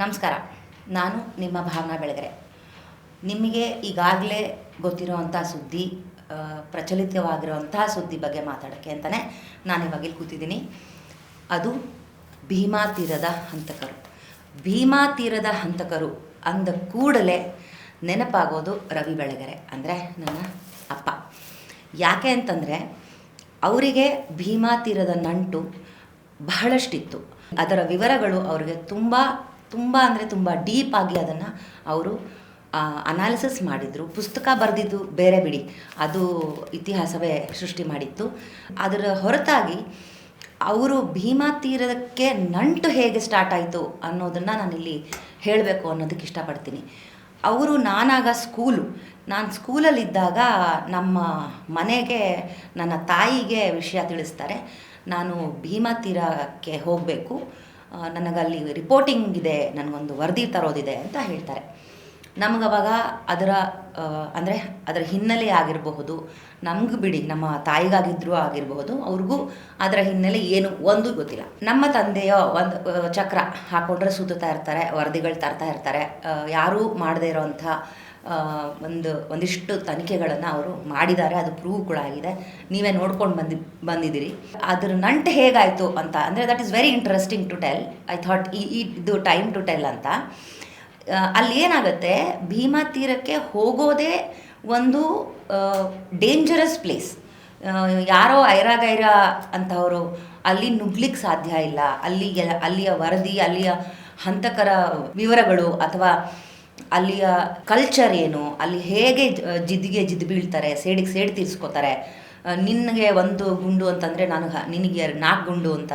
ನಮಸ್ಕಾರ. ನಾನು ನಿಮ್ಮ ಭಾವನಾ ಬೆಳಗೆರೆ. ನಿಮಗೆ ಈಗಾಗಲೇ ಗೊತ್ತಿರುವಂಥ ಸುದ್ದಿ ಪ್ರಚಲಿತವಾಗಿರುವಂಥ ಸುದ್ದಿ ಬಗ್ಗೆ ಮಾತಾಡೋಕ್ಕೆ ಅಂತಲೇ ನಾನು ಇವಾಗ ಇಲ್ಲಿ ಕೂತಿದ್ದೀನಿ. ಅದು ಭೀಮಾ ತೀರದ ಹಂತಕರು. ಭೀಮಾ ತೀರದ ಹಂತಕರು ಅಂದ ಕೂಡಲೇ ನೆನಪಾಗೋದು ರವಿ ಬೆಳಗೆರೆ ಅಂದರೆ ನನ್ನ ಅಪ್ಪ. ಯಾಕೆ ಅಂತಂದರೆ ಅವರಿಗೆ ಭೀಮಾ ತೀರದ ನಂಟು ಬಹಳಷ್ಟಿತ್ತು. ಅದರ ವಿವರಗಳು ಅವರಿಗೆ ತುಂಬ ತುಂಬ ಅಂದರೆ ತುಂಬ ಡೀಪ್ ಆಗಿ ಅದನ್ನು ಅವರು ಅನಾಲಿಸಿಸ್ ಮಾಡಿದರು. ಪುಸ್ತಕ ಬರೆದಿದ್ದು ಬೇರೆ ಬಿಡಿ. ಅದು ಇತಿಹಾಸವೇ ಸೃಷ್ಟಿ ಮಾಡಿತ್ತು. ಅದರ ಹೊರತಾಗಿ ಅವರು ಭೀಮಾ ತೀರಕ್ಕೆ ನಂಟು ಹೇಗೆ ಸ್ಟಾರ್ಟ್ ಆಯಿತು ಅನ್ನೋದನ್ನು ನಾನಿಲ್ಲಿ ಹೇಳಬೇಕು ಅನ್ನೋದಕ್ಕೆ ಇಷ್ಟಪಡ್ತೀನಿ. ಅವರು ನಾನಾಗ ಸ್ಕೂಲು ನಾನು ಸ್ಕೂಲಲ್ಲಿದ್ದಾಗ ನಮ್ಮ ಮನೆಗೆ, ನನ್ನ ತಾಯಿಗೆ ವಿಷಯ ತಿಳಿಸ್ತಾರೆ. ನಾನು ಭೀಮಾ ತೀರಕ್ಕೆ ಹೋಗಬೇಕು. ನನಗಲ್ಲಿ ರಿಪೋರ್ಟಿಂಗ್ ಇದೆ, ನನಗೊಂದು ವರದಿ ತರೋದಿದೆ ಅಂತ ಹೇಳ್ತಾರೆ. ನಮಗವಾಗ ಅದರ ಅಂದರೆ ಅದರ ಹಿನ್ನೆಲೆ ಆಗಿರಬಹುದು, ನಮ್ಗೆ ಬಿಡಿ, ನಮ್ಮ ತಾಯಿಗಾಗಿದ್ರೂ ಆಗಿರಬಹುದು, ಅವ್ರಿಗೂ ಅದರ ಹಿನ್ನೆಲೆ ಏನು ಒಂದು ಗೊತ್ತಿಲ್ಲ. ನಮ್ಮ ತಂದೆಯ ಒಂದು ಚಕ್ರ ಹಾಕೊಂಡ್ರೆ ಸುತ್ತಾ ಇರ್ತಾರೆ, ವರದಿಗಳು ತರ್ತಾ ಇರ್ತಾರೆ ಯಾರೂ ಮಾಡದೇ ಇರೋವಂಥ ಒಂದು, ಒಂದಿಷ್ಟು ತನಿಖೆಗಳನ್ನು ಅವರು ಮಾಡಿದ್ದಾರೆ. ಅದು ಪ್ರೂವ್ ಕೂಡ ಆಗಿದೆ. ನೀವೇ ನೋಡ್ಕೊಂಡು ಬಂದಿ, ಬಂದಿದ್ದೀರಿ. ಅದ್ರ ನಂಟು ಹೇಗಾಯಿತು ಅಂತ ಅಂದರೆ that is very interesting to tell I thought ಈ ಇದು ಟೈಮ್ ಟು ಟೆಲ್ ಅಂತ. ಅಲ್ಲಿ ಏನಾಗುತ್ತೆ? ಭೀಮಾ ತೀರಕ್ಕೆ ಹೋಗೋದೇ ಒಂದು ಡೇಂಜರಸ್ ಪ್ಲೇಸ್ ಯಾರೋ ಐರಾಗೈರ ಅಂತವರು ಅಲ್ಲಿ ನುಗ್ಲಿಕ್ಕೆ ಸಾಧ್ಯ ಇಲ್ಲ. ಅಲ್ಲಿಗೆ ಅಲ್ಲಿಯ ವರದಿ, ಅಲ್ಲಿಯ ಹಂತಕರ ವಿವರಗಳು ಅಥವಾ ಅಲ್ಲಿಯ ಕಲ್ಚರ್ ಏನು? ಅಲ್ಲಿ ಹೇಗೆ ಜಿದ್ದಿಗೆ ಜಿದ್ದು ಬೀಳ್ತಾರೆ? ಸೇಡಿಗೆ ಸೇಡು ತೀರಿಸ್ಕೋತಾರೆ? ನಿನಗೆ ಒಂದು ಗುಂಡು ಅಂತಂದರೆ ನಾನು ನಿನಗೆ ನಾಲ್ಕು ಗುಂಡು ಅಂತ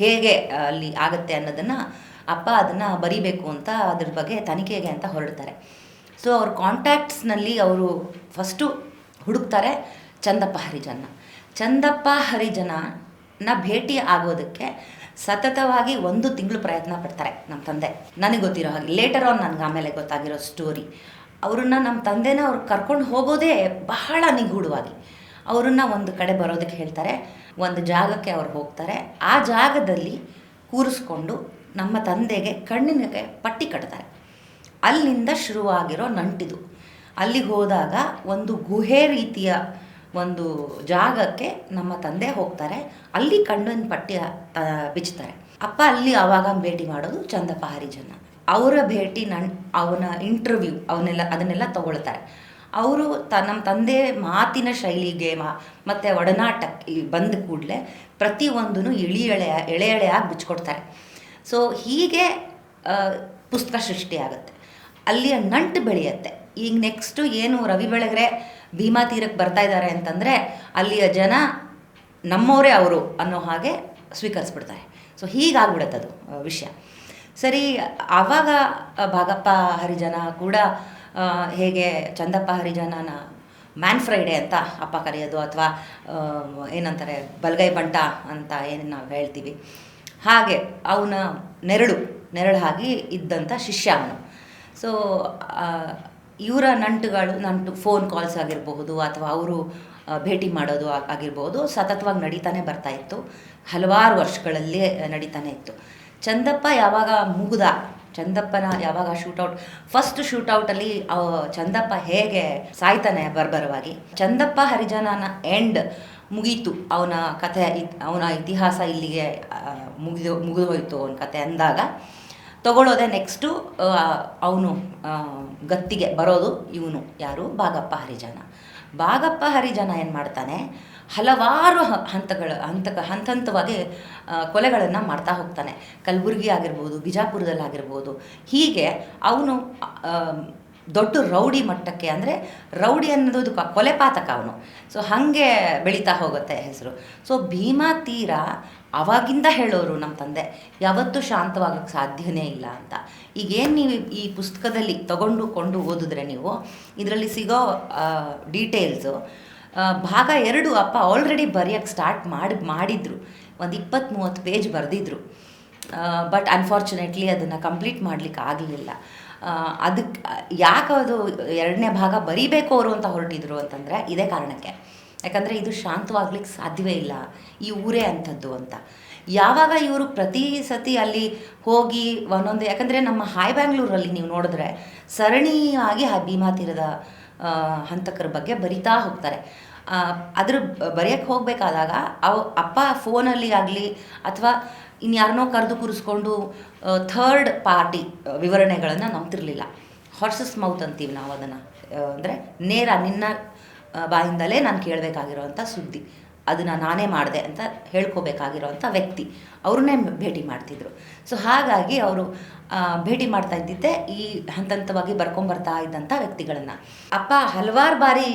ಹೇಗೆ ಅಲ್ಲಿ ಆಗುತ್ತೆ ಅನ್ನೋದನ್ನು ಅಪ್ಪ ಅದನ್ನು ಬರಿಬೇಕು ಅಂತ ಅದ್ರ ಬಗ್ಗೆ ತನಿಖೆಗೆ ಅಂತ ಹೊರಡ್ತಾರೆ. ಸೊ ಅವ್ರ ಕಾಂಟ್ಯಾಕ್ಟ್ಸ್ನಲ್ಲಿ ಅವರು ಫಸ್ಟು ಹುಡುಕ್ತಾರೆ ಚಂದಪ್ಪ ಹರಿಜನ ಚಂದಪ್ಪ ಹರಿಜನನ ಭೇಟಿ ಆಗೋದಕ್ಕೆ ಸತತವಾಗಿ ಒಂದು ತಿಂಗಳು ಪ್ರಯತ್ನ ಪಡ್ತಾರೆ ನಮ್ಮ ತಂದೆ. ನನಗೆ ಗೊತ್ತಿರೋ ಹಾಗೆ ಲೇಟರ್ ಆನ್ ನನಗೆ ಆಮೇಲೆ ಗೊತ್ತಾಗಿರೋ ಸ್ಟೋರಿ ಅವ್ರನ್ನ ನಮ್ಮ ತಂದೆನ ಅವ್ರು ಕರ್ಕೊಂಡು ಹೋಗೋದೇ ಬಹಳ ನಿಗೂಢವಾಗಿ. ಅವರನ್ನು ಒಂದು ಕಡೆ ಬರೋದಕ್ಕೆ ಹೇಳ್ತಾರೆ, ಒಂದು ಜಾಗಕ್ಕೆ ಅವ್ರು ಹೋಗ್ತಾರೆ. ಆ ಜಾಗದಲ್ಲಿ ಕೂರಿಸ್ಕೊಂಡು ನಮ್ಮ ತಂದೆಗೆ ಕಣ್ಣಿನಗೆ ಪಟ್ಟಿ ಕಟ್ತಾರೆ. ಅಲ್ಲಿಂದ ಶುರುವಾಗಿರೋ ನಂಟಿದು. ಅಲ್ಲಿಗೆ ಹೋದಾಗ ಒಂದು ಗುಹೆ ರೀತಿಯ ಒಂದು ಜಾಗಕ್ಕೆ ನಮ್ಮ ತಂದೆ ಹೋಗ್ತಾರೆ. ಅಲ್ಲಿ ಕಣ್ಣಿನ ಪಟ್ಟಿ ಬಿಚ್ಚುತ್ತಾರೆ ಅಪ್ಪ ಅಲ್ಲಿ ಆವಾಗ ಭೇಟಿ ಮಾಡೋದು ಚಂದಪ್ಪ ಹರಿಜನ ಅವರ ಭೇಟಿ ನನ್, ಅವನ ಇಂಟರ್ವ್ಯೂ ಅವನ್ನೆಲ್ಲ, ಅದನ್ನೆಲ್ಲ ತಗೊಳ್ತಾರೆ. ಅವರು ತ, ನಮ್ಮ ತಂದೆ ಮಾತಿನ ಶೈಲಿಗೆ ಮಾ, ಮತ್ತು ಒಡನಾಟಕ್ಕೆ ಬಂದ ಕೂಡಲೇ ಪ್ರತಿಯೊಂದೂ ಇಳಿ ಎಳೆ ಎಳೆ ಎಳೆಯಾಗಿ ಬಿಚ್ಕೊಡ್ತಾರೆ. ಸೊ ಹೀಗೆ ಪುಸ್ತಕ ಸೃಷ್ಟಿಯಾಗುತ್ತೆ. ಅಲ್ಲಿಯ ನಂಟು ಬೆಳೆಯುತ್ತೆ. ಈಗ ನೆಕ್ಸ್ಟು ಏನು ರವಿ ಬೆಳಗೆರೆ ಭೀಮಾ ತೀರಕ್ಕೆ ಬರ್ತಾ ಇದ್ದಾರೆ ಅಂತಂದರೆ ಅಲ್ಲಿಯ ಜನ ನಮ್ಮವರೇ ಅವರು ಅನ್ನೋ ಹಾಗೆ ಸ್ವೀಕರಿಸ್ಬಿಡ್ತಾರೆ. ಸೊ ಹೀಗಾಗ್ಬಿಡುತ್ತೆ ಅದು ವಿಷಯ. ಸರಿ, ಆವಾಗ ಭಾಗಪ್ಪ ಹರಿಜನ ಕೂಡ ಹೇಗೆ ಚಂದಪ್ಪ ಹರಿಜನನ ಮ್ಯಾನ್ ಫ್ರೈಡೆ ಅಂತ ಅಪ್ಪ ಕರೆಯೋದು ಅಥವಾ ಏನಂತಾರೆ, ಬಲ್ಗೈ ಬಂಟ ಅಂತ ಏನು ನಾವು ಹೇಳ್ತೀವಿ. ಹಾಗೆ ಅವನ ನೆರಳು ನೆರಳು ಆಗಿ ಇದ್ದಂಥ ಶಿಷ್ಯ ಅವನು. ಸೊ ಇವರ ನಂಟುಗಳು ನಂಟು ಫೋನ್ ಕಾಲ್ಸ್ ಆಗಿರಬಹುದು ಅಥವಾ ಅವರು ಭೇಟಿ ಮಾಡೋದು ಆಗಿರ್ಬೋದು ಸತತವಾಗಿ ನಡೀತಾನೆ ಬರ್ತಾ ಇತ್ತು. ಹಲವಾರು ವರ್ಷಗಳಲ್ಲಿ ನಡೀತಾನೆ ಇತ್ತು. ಚಂದಪ್ಪ ಯಾವಾಗ ಮುಗ್ದ? ಚಂದಪ್ಪನ ಯಾವಾಗ ಶೂಟೌಟ್ ಫಸ್ಟ್ ಶೂಟೌಟಲ್ಲಿ ಚಂದಪ್ಪ ಹೇಗೆ ಸಾಯ್ತಾನೆ ಬರ್ಬರವಾಗಿ ಚಂದಪ್ಪ ಹರಿಜನನ ಎಂಡ್ ಮುಗೀತು. ಅವನ ಕಥೆ ಅವನ ಇತಿಹಾಸ ಇಲ್ಲಿಗೆ ಮುಗಿದು ಮುಗಿದು ಹೋಯಿತು ಅವನ ಕತೆ ಅಂದಾಗ. ತಗೊಳ್ಳೋದೆ ನೆಕ್ಸ್ಟು ಅವನು ಗತ್ತಿಗೆ ಬರೋದು ಇವನು, ಯಾರು? ಬಾಗಪ್ಪ ಹರಿಜನ. ಬಾಗಪ್ಪ ಹರಿಜನ ಏನು ಮಾಡ್ತಾನೆ? ಹಲವಾರು ಹಂತಗಳು, ಹಂತಕ ಹಂತ ಹಂತವಾಗಿ ಕೊಲೆಗಳನ್ನು ಮಾಡ್ತಾ ಹೋಗ್ತಾನೆ. ಕಲಬುರಗಿ ಆಗಿರ್ಬೋದು, ಬಿಜಾಪುರದಲ್ಲಾಗಿರ್ಬೋದು. ಹೀಗೆ ಅವನು ದೊಡ್ಡ ರೌಡಿ ಮಟ್ಟಕ್ಕೆ, ಅಂದರೆ ರೌಡಿ ಅನ್ನೋದು ಕೊಲೆ ಪಾತಕ ಅವನು. ಸೊ ಹಾಗೆ ಬೆಳೀತಾ ಹೋಗುತ್ತೆ ಹೆಸರು. ಸೊ ಭೀಮಾ ತೀರ ಅವಾಗಿಂದ ಹೇಳೋರು ನಮ್ಮ ತಂದೆ. ಯಾವತ್ತೂ ಶಾಂತವಾಗಕ್ಕೆ ಸಾಧ್ಯನೇ ಇಲ್ಲ ಅಂತ. ಈಗೇನು ನೀವು ಈ ಪುಸ್ತಕದಲ್ಲಿ ತಗೊಂಡು ಕೊಂಡು ಓದಿದ್ರೆ ನೀವು, ಇದರಲ್ಲಿ ಸಿಗೋ ಡೀಟೇಲ್ಸು ಭಾಗ ಎರಡು ಅಪ್ಪ ಆಲ್ರೆಡಿ ಬರೆಯೋಕ್ಕೆ ಸ್ಟಾರ್ಟ್ ಮಾಡಿ, ಮಾಡಿದ್ರು. ಒಂದು ಇಪ್ಪತ್ತು ಮೂವತ್ತು ಪೇಜ್ ಬರೆದಿದ್ರು ಬಟ್ ಅನ್ಫಾರ್ಚುನೇಟ್ಲಿ ಅದನ್ನು ಕಂಪ್ಲೀಟ್ ಮಾಡಲಿಕ್ಕೆ ಆಗಲಿಲ್ಲ ಅದಕ್ಕೆ ಯಾಕೆ ಅದು ಎರಡನೇ ಭಾಗ ಬರೀಬೇಕು ಅವರು ಅಂತ ಹೊರಟಿದ್ರು ಅಂತಂದರೆ ಇದೇ ಕಾರಣಕ್ಕೆ. ಯಾಕಂದರೆ ಇದು ಶಾಂತವಾಗ್ಲಿಕ್ಕೆ ಸಾಧ್ಯವೇ ಇಲ್ಲ ಈ ಊರೇ ಅಂಥದ್ದು ಅಂತ. ಯಾವಾಗ ಇವರು ಪ್ರತಿ ಸತಿ ಅಲ್ಲಿ ಹೋಗಿ ಒಂದೊಂದು, ಯಾಕಂದರೆ ನಮ್ಮ ಹಾಯ್ ಬ್ಯಾಂಗ್ಳೂರಲ್ಲಿ ನೀವು ನೋಡಿದ್ರೆ ಸರಣಿಯಾಗಿ ಆ ಭೀಮಾ ತೀರದ ಹಂತಕರ ಬಗ್ಗೆ ಬರಿತಾ ಹೋಗ್ತಾರೆ. ಅದ್ರ ಬರೆಯೋಕ್ಕೆ ಹೋಗಬೇಕಾದಾಗ ಅವು ಅಪ್ಪ ಫೋನಲ್ಲಿ ಆಗಲಿ ಅಥವಾ ಇನ್ಯಾರನ್ನೋ ಕರೆದು ಕೂರಿಸ್ಕೊಂಡು ಥರ್ಡ್ ಪಾರ್ಟಿ ವಿವರಣೆಗಳನ್ನು ನಂಬ್ತಿರಲಿಲ್ಲ ಹಾರ್ಸಸ್ ಮೌತ್ ಅಂತೀವಿ ನಾವು ಅದನ್ನು. ಅಂದರೆ ನೇರ ನಿನ್ನ ಬಾಯಿಂದಲೇ ನಾನು ಕೇಳಬೇಕಾಗಿರೋವಂಥ ಸುದ್ದಿ. ಅದನ್ನು ನಾನೇ ಮಾಡಿದೆ ಅಂತ ಹೇಳ್ಕೋಬೇಕಾಗಿರೋವಂಥ ವ್ಯಕ್ತಿ. ಅವ್ರನ್ನೇ ಭೇಟಿ ಮಾಡ್ತಿದ್ರು. ಸೊ ಹಾಗಾಗಿ ಅವರು ಭೇಟಿ ಮಾಡ್ತಾ ಇದ್ದಿದ್ದೆ ಈ ಹಂತ ಹಂತವಾಗಿ ಬರ್ಕೊಂಬರ್ತಾ ಇದ್ದಂಥ ವ್ಯಕ್ತಿಗಳನ್ನು. ಅಪ್ಪ ಹಲವಾರು ಬಾರಿ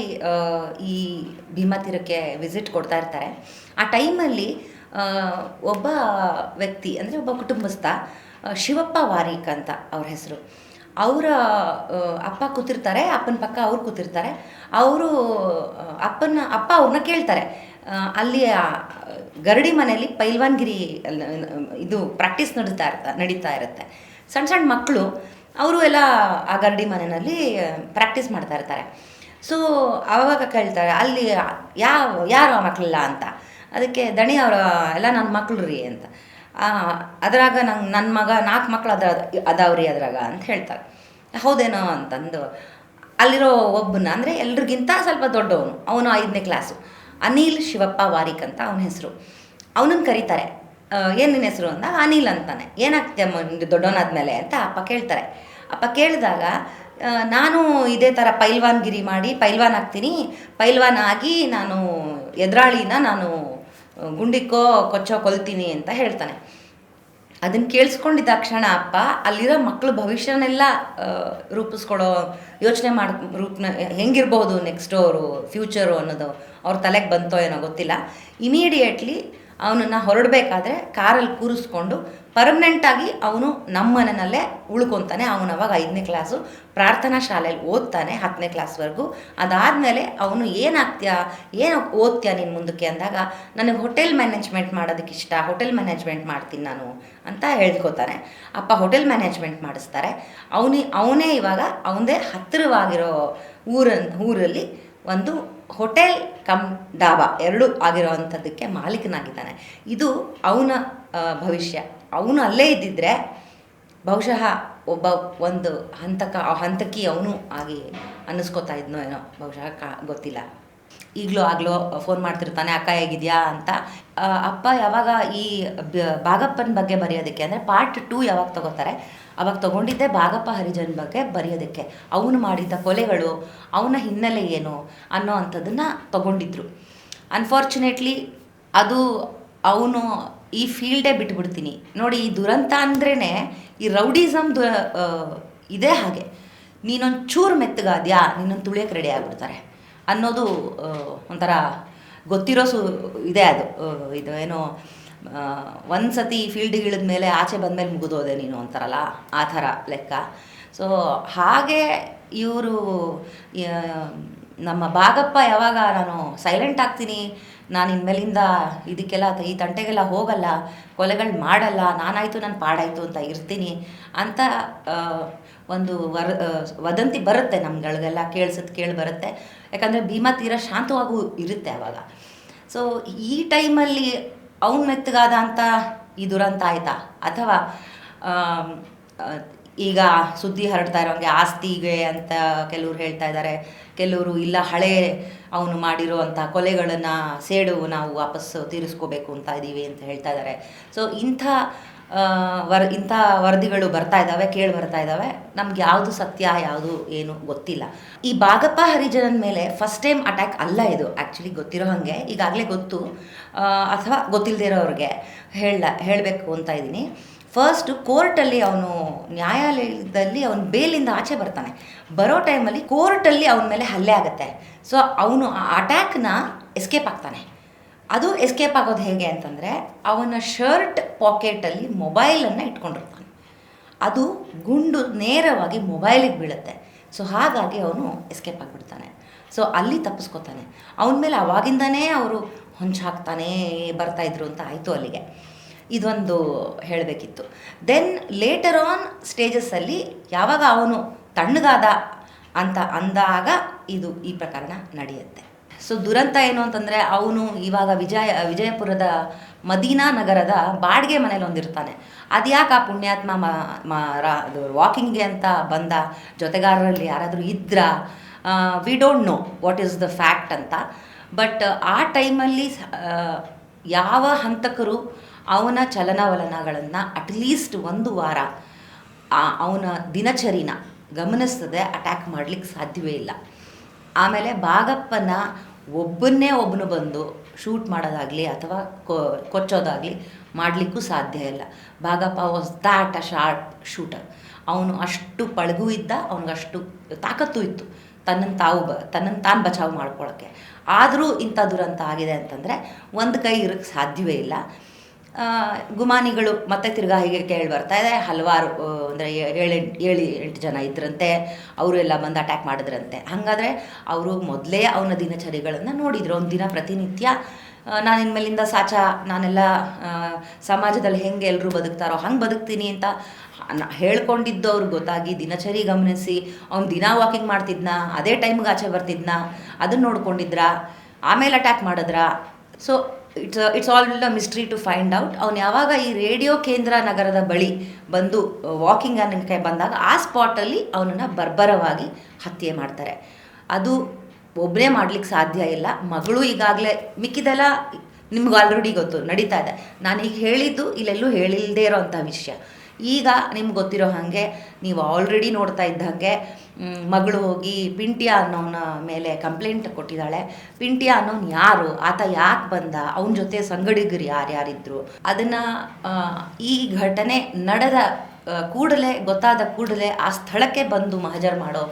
ಈ ಭೀಮಾತೀರಕ್ಕೆ ವಿಸಿಟ್ ಕೊಡ್ತಾ ಇರ್ತಾರೆ. ಆ ಟೈಮಲ್ಲಿ ಒಬ್ಬ ವ್ಯಕ್ತಿ, ಅಂದರೆ ಒಬ್ಬ ಕುಟುಂಬಸ್ಥ ಶಿವಪ್ಪ ವಾರೀಕ್ ಅಂತ ಅವ್ರ ಹೆಸರು. ಅವರ ಅಪ್ಪ ಕೂತಿರ್ತಾರೆ, ಅಪ್ಪನ ಪಕ್ಕ ಅವ್ರು ಕೂತಿರ್ತಾರೆ. ಅವರು ಅಪ್ಪನ, ಅಪ್ಪ ಅವ್ರನ್ನ ಕೇಳ್ತಾರೆ. ಅಲ್ಲಿ ಗರಡಿ ಮನೆಯಲ್ಲಿ ಪೈಲ್ವಾನ್ಗಿರಿ ಇದು ಪ್ರಾಕ್ಟೀಸ್ ನಡೀತಾ ಇರ್ತ, ನಡೀತಾ ಇರುತ್ತೆ. ಸಣ್ಣ ಸಣ್ಣ ಮಕ್ಕಳು, ಅವರು ಎಲ್ಲ ಆ ಗರಡಿ ಮನೆಯಲ್ಲಿ ಪ್ರಾಕ್ಟೀಸ್ ಮಾಡ್ತಾ ಇರ್ತಾರೆ. ಸೊ ಆವಾಗ ಕೇಳ್ತಾರೆ, ಅಲ್ಲಿ ಯಾವ, ಯಾರು ಆ ಮಕ್ಕಳಿಲ್ಲ ಅಂತ? ಅದಕ್ಕೆ ದಣಿ ಅವರ, ಎಲ್ಲ ನನ್ನ ಮಕ್ಳು ರೀ ಅಂತ. ಅದ್ರಾಗ ನಂಗೆ ನನ್ನ ಮಗ ನಾಲ್ಕು ಮಕ್ಳು ಅದ ರೀ ಅದ್ರಾಗ ಅಂತ ಹೇಳ್ತಾರೆ ಹೌದೇನೋ ಅಂತಂದು. ಅಲ್ಲಿರೋ ಒಬ್ಬನ, ಅಂದರೆ ಎಲ್ರಿಗಿಂತ ಸ್ವಲ್ಪ ದೊಡ್ಡವನು, ಅವನು ಐದನೇ ಕ್ಲಾಸು. ಅನಿಲ್ ಶಿವಪ್ಪ ವಾರಿಕ್ ಅಂತ ಅವನ ಹೆಸರು. ಅವನನ್ನು ಕರೀತಾರೆ. ಏನು ನಿನ್ನ ಹೆಸರು? ಅಂದ. ಅನಿಲ್ ಅಂತಾನೆ. ಏನಾಗ್ತೀಯಮ್ಮ ದೊಡ್ಡವನಾದ ಮೇಲೆ ಅಂತ ಅಪ್ಪ ಕೇಳ್ತಾರೆ. ಅಪ್ಪ ಕೇಳಿದಾಗ ನಾನು ಇದೇ ಥರ ಪೈಲ್ವಾನ್ಗಿರಿ ಮಾಡಿ, ಪೈಲ್ವಾನ್ ಆಗ್ತೀನಿ. ಪೈಲ್ವಾನ್ ಆಗಿ ನಾನು ಎದುರಾಳಿನ ನಾನು ಗುಂಡಿಕ್ಕೋ ಕೊಚ್ಚೋ ಕೊಲ್ತೀನಿ ಅಂತ ಹೇಳ್ತಾನೆ. ಅದನ್ನು ಕೇಳಿಸ್ಕೊಂಡಿದ್ದ ಕ್ಷಣ ಅಪ್ಪ, ಅಲ್ಲಿರೋ ಮಕ್ಕಳು ಭವಿಷ್ಯನೆಲ್ಲ ರೂಪಿಸ್ಕೊಡೋ ಯೋಚನೆ ಮಾಡಿ, ರೂಪನ, ಹೆಂಗಿರ್ಬೋದು ನೆಕ್ಸ್ಟ್ ಅವರು ಫ್ಯೂಚರು ಅನ್ನೋದು ಅವ್ರ ತಲೆಗೆ ಬಂತೋ ಏನೋ ಗೊತ್ತಿಲ್ಲ. ಇಮಿಡಿಯೇಟ್ಲಿ ಅವನನ್ನು ಹೊರಡಬೇಕಾದ್ರೆ ಕಾರಲ್ಲಿ ಕೂರಿಸ್ಕೊಂಡು ಪರ್ಮನೆಂಟಾಗಿ ಅವನು ನಮ್ಮ ಮನೆಯಲ್ಲೇ ಉಳ್ಕೊತಾನೆ. ಅವನು ಅವಾಗ ಐದನೇ ಕ್ಲಾಸು ಪ್ರಾರ್ಥನಾ ಶಾಲೆಯಲ್ಲಿ ಓದ್ತಾನೆ ಹತ್ತನೇ ಕ್ಲಾಸ್ವರೆಗೂ ಅದಾದಮೇಲೆ ಅವನು ಏನಾಗ್ತೀಯಾ, ಏನು ಓದ್ತೀಯಾ ನಿನ್ನ ಮುಂದಕ್ಕೆ ಅಂದಾಗ, ನನಗೆ ಹೋಟೆಲ್ ಮ್ಯಾನೇಜ್ಮೆಂಟ್ ಮಾಡೋದಕ್ಕೆ ಇಷ್ಟ ಹೋಟೆಲ್ ಮ್ಯಾನೇಜ್ಮೆಂಟ್ ಮಾಡ್ತೀನಿ ನಾನು ಅಂತ ಹೇಳ್ಕೊತಾನೆ. ಅಪ್ಪ ಹೋಟೆಲ್ ಮ್ಯಾನೇಜ್ಮೆಂಟ್ ಮಾಡಿಸ್ತಾರೆ. ಅವನಿ, ಅವನೇ ಇವಾಗ, ಅವನದೇ ಹತ್ತಿರವಾಗಿರೋ ಊರನ್ನು ಊರಲ್ಲಿ ಒಂದು ಹೋಟೆಲ್ ಕಮ್ ಡಾಬಾ ಎರಡೂ ಆಗಿರೋವಂಥದ್ದಕ್ಕೆ ಮಾಲೀಕನಾಗಿದ್ದಾನೆ. ಇದು ಅವನ ಭವಿಷ್ಯ. ಅವನು ಅಲ್ಲೇ ಇದ್ದಿದ್ರೆ ಬಹುಶಃ ಒಬ್ಬ ಒಂದು ಹಂತಕ ಹಂತಕಿ ಅವನು ಆಗಿ ಅನ್ನಿಸ್ಕೋತಾ ಇದ್ನೋ ಏನೋ, ಬಹುಶಃ ಕಾ, ಗೊತ್ತಿಲ್ಲ. ಈಗಲೂ ಆಗಲೋ ಫೋನ್ ಮಾಡ್ತಿರ್ತಾನೆ, ಅಕ್ಕ ಹೇಗಿದ್ಯಾ? ಅಂತ. ಅಪ್ಪ ಯಾವಾಗ ಈ ಭಾಗಪ್ಪನ ಬಗ್ಗೆ ಬರೆಯೋದಕ್ಕೆ ಅಂದರೆ ಪಾರ್ಟ್ ಟೂ ಯಾವಾಗ ತಗೋತಾರೆ? ಅವಾಗ ತಗೊಂಡಿದ್ದೆ ಭಾಗಪ್ಪ ಹರಿಜನ್ ಬಗ್ಗೆ ಬರೆಯೋದಕ್ಕೆ. ಅವನು ಮಾಡಿದ್ದ ಕೊಲೆಗಳು, ಅವನ ಹಿನ್ನೆಲೆ ಏನು ಅನ್ನೋ ಅಂಥದ್ದನ್ನು ತಗೊಂಡಿದ್ರು. ಅನ್ಫಾರ್ಚುನೇಟ್ಲಿ ಅದು ಅವನು ಈ ಫೀಲ್ಡೇ ಬಿಟ್ಬಿಡ್ತೀನಿ. ನೋಡಿ, ಈ ದುರಂತ ಅಂದ್ರೇ ಈ ರೌಡಿಸಮ್ ದು ಇದೇ ಹಾಗೆ. ನೀನೊಂದು ಚೂರು ಮೆತ್ತಗಾದ್ಯಾ? ನೀನೊಂದು ತುಳಿಯಕ್ಕೆ ರೆಡಿ ಆಗಿಬಿಡ್ತಾರೆ. ಅನ್ನೋದು ಒಂಥರ ಗೊತ್ತಿರೋ ಸು, ಇದೆ ಅದು. ಇದು ಏನೋ ಒಂದು ಸತಿ ಫೀಲ್ಡಿಗೆ ಇಳಿದ ಮೇಲೆ ಆಚೆ ಬಂದಮೇಲೆ ಮುಗಿದೋದೆ ನೀನು ಅಂತಾರಲ್ಲ, ಆ ಥರ ಲೆಕ್ಕ. ಸೊ ಹಾಗೆ ಇವರು ನಮ್ಮ ಭಾಗಪ್ಪ ಯಾವಾಗ ನಾನು ಸೈಲೆಂಟ್ ಆಗ್ತೀನಿ, ನಾನು ಇನ್ಮೇಲಿಂದ ಇದಕ್ಕೆಲ್ಲ, ಈ ತಂಟೆಗೆಲ್ಲ ಹೋಗಲ್ಲ, ಕೊಲೆಗಳು ಮಾಡಲ್ಲ, ನಾನಾಯಿತು, ನಾನು ಪಾಡಾಯಿತು ಅಂತ ಇರ್ತೀನಿ ಅಂತ ಒಂದು ವರ ವದಂತಿ ಬರುತ್ತೆ ನಮ್ಗಳಿಗೆಲ್ಲ ಕೇಳಿಸೋದು ಕೇಳಿ ಬರುತ್ತೆ. ಯಾಕಂದರೆ ಭೀಮಾ ತೀರ ಶಾಂತವಾಗೂ ಇರುತ್ತೆ ಆವಾಗ ಸೊ ಈ ಟೈಮಲ್ಲಿ ಅವನ ಮೆತ್ತಗಾದ ಅಂತ ಈ ದುರಂತ ಆಯ್ತಾ? ಅಥವಾ ಈಗ ಸುದ್ದಿ ಹರಡ್ತಾ ಇರೋಂಗೆ ಆಸ್ತಿಗೆ ಅಂತ ಕೆಲವ್ರು ಹೇಳ್ತಾ ಇದ್ದಾರೆ ಕೆಲವರು ಇಲ್ಲ ಹಳೆ ಅವನು ಮಾಡಿರೋ ಅಂಥ ಕೊಲೆಗಳನ್ನು ಸೇಡು ನಾವು ವಾಪಸ್ಸು ತೀರಿಸ್ಕೋಬೇಕು ಅಂತ ಇದ್ದೀವಿ ಅಂತ ಹೇಳ್ತಾ ಇದ್ದಾರೆ ಸೊ ಇಂಥ ವರ್, ಇಂಥ ವರದಿಗಳು ಬರ್ತಾ ಇದ್ದಾವೆ ಕೇಳಿ ಬರ್ತಾ ಇದ್ದಾವೆ ನಮ್ಗೆ ಯಾವುದು ಸತ್ಯ, ಯಾವುದು ಏನು ಗೊತ್ತಿಲ್ಲ. ಈ ಭಾಗಪ್ಪ ಹರಿಜನನ್ ಮೇಲೆ ಫಸ್ಟ್ ಟೈಮ್ ಅಟ್ಯಾಕ್ ಅಲ್ಲ ಇದು ಆ್ಯಕ್ಚುಲಿ ಗೊತ್ತಿರೋ ಹಾಗೆ. ಈಗಾಗಲೇ ಗೊತ್ತು ಅಥವಾ ಗೊತ್ತಿಲ್ಲದೆ ಇರೋರಿಗೆ ಹೇಳ, ಹೇಳಬೇಕು ಅಂತ ಇದ್ದೀನಿ. ಫಸ್ಟ್ ಕೋರ್ಟಲ್ಲಿ ಅವನು ನ್ಯಾಯಾಲಯದಲ್ಲಿ, ಅವನು ಬೇಲಿಂದ ಆಚೆ ಬರ್ತಾನೆ. ಬರೋ ಟೈಮಲ್ಲಿ ಕೋರ್ಟಲ್ಲಿ ಅವನ ಮೇಲೆ ಹಲ್ಲೆ ಆಗುತ್ತೆ. ಸೊ ಅವನು ಆ ಅಟ್ಯಾಕ್ನ ಎಸ್ಕೇಪ್ ಆಗ್ತಾನೆ. ಅದು ಎಸ್ಕೇಪ್ ಆಗೋದು ಹೇಗೆ ಅಂತಂದರೆ ಅವನ ಶರ್ಟ್ ಪಾಕೆಟಲ್ಲಿ ಮೊಬೈಲನ್ನು ಇಟ್ಕೊಂಡಿರ್ತಾನೆ. ಅದು ಗುಂಡು ನೇರವಾಗಿ ಮೊಬೈಲಿಗೆ ಬೀಳುತ್ತೆ. ಸೊ ಹಾಗಾಗಿ ಅವನು ಎಸ್ಕೇಪ್ ಆಗಿಬಿಡ್ತಾನೆ. ಸೊ ಅಲ್ಲಿ ತಪ್ಪಿಸ್ಕೊತಾನೆ. ಅವನ ಮೇಲೆ ಅವಾಗಿಂದನೇ ಅವರು ಹೊಂಚಾಕ್ತಾನೇ ಬರ್ತಾಯಿದ್ರು ಅಂತ ಆಯಿತು ಅಲ್ಲಿಗೆ. ಇದೊಂದು ಹೇಳಬೇಕಿತ್ತು. ದೆನ್ ಲೇಟರ್ ಆನ್ ಸ್ಟೇಜಸ್ಸಲ್ಲಿ ಯಾವಾಗ ಅವನು ತಣ್ಣಗಾದ ಅಂತ ಅಂದಾಗ ಇದು ಈ ಪ್ರಕರಣ ನಡೆಯುತ್ತೆ. ಸೊ ದುರಂತ ಏನು ಅಂತಂದರೆ ಅವನು ಇವಾಗ ವಿಜಯ, ವಿಜಯಪುರದ ಮದೀನಾ ನಗರದ ಬಾಡಿಗೆ ಮನೇಲಿ ಒಂದಿರ್ತಾನೆ. ಅದ್ಯಾಕೆ ಆ ಪುಣ್ಯಾತ್ಮ ಮ ರಾ, ಅದು ವಾಕಿಂಗ್ಗೆ ಅಂತ ಬಂದ ಜೊತೆಗಾರರಲ್ಲಿ ಯಾರಾದರೂ ಇದ್ರ? We don't know what is the fact ಅಂತ. ಬಟ್ ಆ ಟೈಮಲ್ಲಿ ಯಾವ ಹಂತಕರು ಅವನ ಚಲನವಲನಗಳನ್ನು ಅಟ್ಲೀಸ್ಟ್ ಒಂದು ವಾರ ಅವನ ದಿನಚರಿನ ಗಮನಿಸ್ತದೆ ಅಟ್ಯಾಕ್ ಮಾಡಲಿಕ್ಕೆ ಸಾಧ್ಯವೇ ಇಲ್ಲ. ಆಮೇಲೆ ಬಾಗಪ್ಪನ ಒಬ್ಬನ್ನೇ ಒಬ್ಬನು ಬಂದು ಶೂಟ್ ಮಾಡೋದಾಗಲಿ ಅಥವಾ ಕೊಚ್ಚೋದಾಗಲಿ ಮಾಡಲಿಕ್ಕೂ ಸಾಧ್ಯ ಇಲ್ಲ. Bhagappa was that a sharp shooter ಅವನು ಅಷ್ಟು ಪಳಗು ಇದ್ದ, ಅವನಿಗಷ್ಟು ತಾಕತ್ತು ಇತ್ತು. ತನ್ನನ್ನು ತಾವು ಬ ತನ್ನನ್ನು ತಾನು ಬಚಾವ್ ಮಾಡ್ಕೊಳ್ಳೋಕ್ಕೆ ಆದರೂ ಇಂಥ ದುರಂತ ಆಗಿದೆ ಅಂತಂದರೆ ಒಂದು ಕೈ ಇರೋಕ್ಕೆ ಸಾಧ್ಯವೇ ಇಲ್ಲ. ಗುಮಾನಿಗಳು ಮತ್ತೆ ತಿರ್ಗಾ ಹೀಗೆ ಕೇಳಿ ಬರ್ತಾ ಇದೆ. ಹಲವಾರು ಅಂದರೆ ಏಳೆಂಟು ಏಳು ಎಂಟು ಜನ ಇದ್ರಂತೆ. ಅವರು ಎಲ್ಲ ಬಂದು ಅಟ್ಯಾಕ್ ಮಾಡಿದ್ರಂತೆ. ಹಾಗಾದರೆ ಅವರು ಮೊದಲೇ ಅವನ ದಿನಚರಿಗಳನ್ನು ನೋಡಿದರು. ಒಂದು ದಿನ ಪ್ರತಿನಿತ್ಯ ನಾನು ಇನ್ಮೇಲಿಂದ ಸಾಚ, ನಾನೆಲ್ಲ ಸಮಾಜದಲ್ಲಿ ಹೆಂಗೆ ಎಲ್ಲರೂ ಬದುಕ್ತಾರೋ, ಹಂಗೆ ಬದುಕ್ತೀನಿ ಅಂತ ಹೇಳ್ಕೊಂಡಿದ್ದು ಅವ್ರಿಗೆ ಗೊತ್ತಾಗಿ ದಿನಚರಿ ಗಮನಿಸಿ, ಅವ್ನು ದಿನ ವಾಕಿಂಗ್ ಮಾಡ್ತಿದ್ನ, ಅದೇ ಟೈಮ್ಗೆ ಆಚೆ ಬರ್ತಿದ್ನ ಅದನ್ನು ನೋಡ್ಕೊಂಡಿದ್ರ, ಆಮೇಲೆ ಅಟ್ಯಾಕ್ ಮಾಡಿದ್ರ. So it's it's all a mystery to find out ಅವ್ನು ಯಾವಾಗ ಈ ರೇಡಿಯೋ ಕೇಂದ್ರ ನಗರದ ಬಳಿ ಬಂದು ವಾಕಿಂಗ್ ಅನ್ನಕ್ಕೆ ಬಂದಾಗ ಆ ಸ್ಪಾಟಲ್ಲಿ ಅವನನ್ನು ಬರ್ಬರವಾಗಿ ಹತ್ಯೆ ಮಾಡ್ತಾರೆ. ಅದು ಒಬ್ಬನೇ ಮಾಡ್ಲಿಕ್ಕೆ ಸಾಧ್ಯ ಇಲ್ಲ. ಮಗಳು ಈಗಾಗಲೇ ಮಿಕ್ಕಿದೆಲ್ಲ ನಿಮ್ಗೆ ಆಲ್ರೆಡಿ ಗೊತ್ತು, ನಡೀತಾ ಇದೆ. ನಾನು ಈಗ ಹೇಳಿದ್ದು ಇಲ್ಲೆಲ್ಲೂ ಹೇಳಿಲ್ಲದೆ ಇರೋವಂಥ ವಿಷಯ. ಈಗ ನಿಮ್ಗೆ ಗೊತ್ತಿರೋ ಹಾಗೆ, ನೀವು ಆಲ್ರೆಡಿ ನೋಡ್ತಾ ಇದ್ದ ಹಾಗೆ ಮಗಳು ಹೋಗಿ ಪಿಂಟಿಯ ಅನ್ನೋನ ಮೇಲೆ ಕಂಪ್ಲೇಂಟ್ ಕೊಟ್ಟಿದ್ದಾಳೆ. ಪಿಂಟಿಯ ಅನ್ನೋನ್ ಯಾರು? ಆತ ಯಾಕೆ ಬಂದ? ಅವನ ಜೊತೆ ಸಂಗಡಿಗರು ಯಾರ್ಯಾರಿದ್ರು ಅದನ್ನು ಈ ಘಟನೆ ನಡೆದ ಕೂಡಲೇ, ಗೊತ್ತಾದ ಕೂಡಲೇ ಆ ಸ್ಥಳಕ್ಕೆ ಬಂದು ಮಹಜರ್ ಮಾಡೋ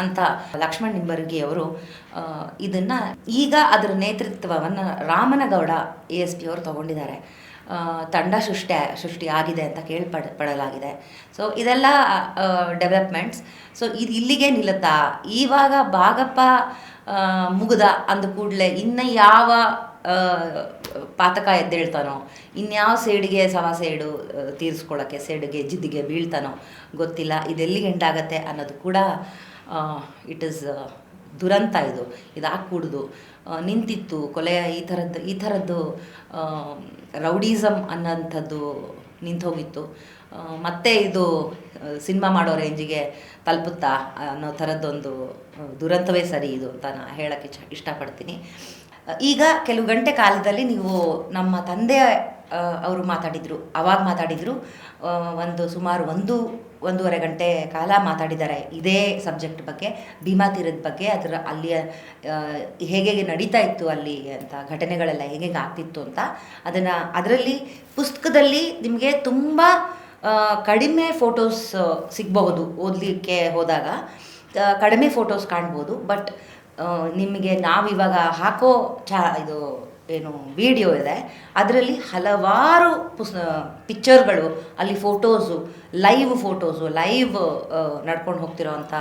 ಅಂತ ಲಕ್ಷ್ಮಣ್ ನಿಂಬರ್ಗಿ ಅವರು ಇದನ್ನು ಈಗ ಅದರ ನೇತೃತ್ವವನ್ನು ರಾಮನಗೌಡ ಎ ಎಸ್ ಪಿ ಅವರು ತಗೊಂಡಿದ್ದಾರೆ. ತಂಡ ಸೃಷ್ಟಿ ಸೃಷ್ಟಿ ಆಗಿದೆ ಅಂತ ಕೇಳ್ಪಡ ಪಡಲಾಗಿದೆ. ಸೊ ಇದೆಲ್ಲ ಡೆವಲಪ್ಮೆಂಟ್ಸ್ ಸೊ ಇದು ಇಲ್ಲಿಗೆ ನಿಲ್ಲುತ್ತಾ? ಇವಾಗ ಭಾಗಪ್ಪ ಮುಗಿದ ಅಂದ ಕೂಡಲೇ ಇನ್ನು ಯಾವ ಪಾತಕ ಎದ್ದೇಳ್ತಾನೋ, ಇನ್ಯಾವ ಸೇಡಿಗೆ ಸವಾ ಸೇಡು ತೀರಿಸ್ಕೊಳ್ಳೋಕ್ಕೆ ಸೇಡಿಗೆ, ಜಿದ್ದಿಗೆ ಬೀಳ್ತಾನೋ ಗೊತ್ತಿಲ್ಲ. ಇದೆಲ್ಲಿಗೆ ಎಂಡಾಗತ್ತೆ ಅನ್ನೋದು ಕೂಡ ಇಟ್ ಇಸ್ ದುರಂತ ಇದು. ಇದಾಗಕೂಡ್ದು ನಿಂತಿತ್ತು ಕೊಲೆಯ ಈ ಥರದ್ದು ಈ ಥರದ್ದು ರೌಡಿಸಮ್ ಅನ್ನೋಂಥದ್ದು ನಿಂತೋಗಿತ್ತು. ಮತ್ತೆ ಇದು ಸಿನಿಮಾ ಮಾಡೋ ರೇಂಜಿಗೆ ತಲುಪುತ್ತಾ ಅನ್ನೋ ಥರದ್ದೊಂದು ದುರಂತವೇ ಸರಿ ಇದು ಅಂತ ನಾನು ಹೇಳೋಕ್ಕೆ ಇಷ್ಟ, ಇಷ್ಟಪಡ್ತೀನಿ. ಈಗ ಕೆಲವು ಗಂಟೆ ಕಾಲದಲ್ಲಿ ನೀವು ನಮ್ಮ ತಂದೆ ಅವರು ಮಾತಾಡಿದರು, ಅವಾಗ ಮಾತಾಡಿದರು ಒಂದು ಸುಮಾರು ಒಂದು ಒಂದೂವರೆ ಗಂಟೆ ಕಾಲ ಮಾತಾಡಿದ್ದಾರೆ ಇದೇ ಸಬ್ಜೆಕ್ಟ್ ಬಗ್ಗೆ, ಭೀಮಾ ತೀರದ ಬಗ್ಗೆ, ಅದರ ಅಲ್ಲಿಯ ಹೇಗೆ ನಡೀತಾ ಇತ್ತು ಅಲ್ಲಿ ಅಂತ, ಘಟನೆಗಳೆಲ್ಲ ಹೇಗೆ ಆಗ್ತಿತ್ತು ಅಂತ ಅದನ್ನು, ಅದರಲ್ಲಿ ಪುಸ್ತಕದಲ್ಲಿ ನಿಮಗೆ ತುಂಬ ಕಡಿಮೆ ಫೋಟೋಸ್ ಸಿಗಬಹುದು ಓದಲಿಕ್ಕೆ ಹೋದಾಗ ಕಡಿಮೆ ಫೋಟೋಸ್ ಕಾಣ್ಬೋದು, ಬಟ್ ನಿಮಗೆ ನಾವಿವಾಗ ಹಾಕೋ ಚಾ, ಇದು ಏನು ವಿಡಿಯೋ ಇದೆ. ಅದರಲ್ಲಿ ಹಲವಾರು ಪುಸ್ ಪಿಕ್ಚರ್ಗಳು ಅಲ್ಲಿ ಫೋಟೋಸು ಲೈವ್ ಫೋಟೋಸು ಲೈವ್ ನಡ್ಕೊಂಡು ಹೋಗ್ತಿರೋವಂಥ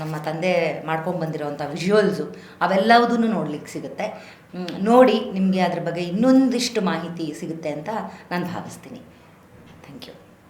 ನಮ್ಮ ತಂದೆ ಮಾಡ್ಕೊಂಡು ಬಂದಿರೋವಂಥ ವಿಜುವಲ್ಸು ಅವೆಲ್ಲವುದನ್ನು ನೋಡ್ಲಿಕ್ಕೆ ಸಿಗುತ್ತೆ. ನೋಡಿ ನಿಮಗೆ ಅದ್ರ ಬಗ್ಗೆ ಇನ್ನೊಂದಿಷ್ಟು ಮಾಹಿತಿ ಸಿಗುತ್ತೆ ಅಂತ ನಾನು ಭಾವಿಸ್ತೀನಿ.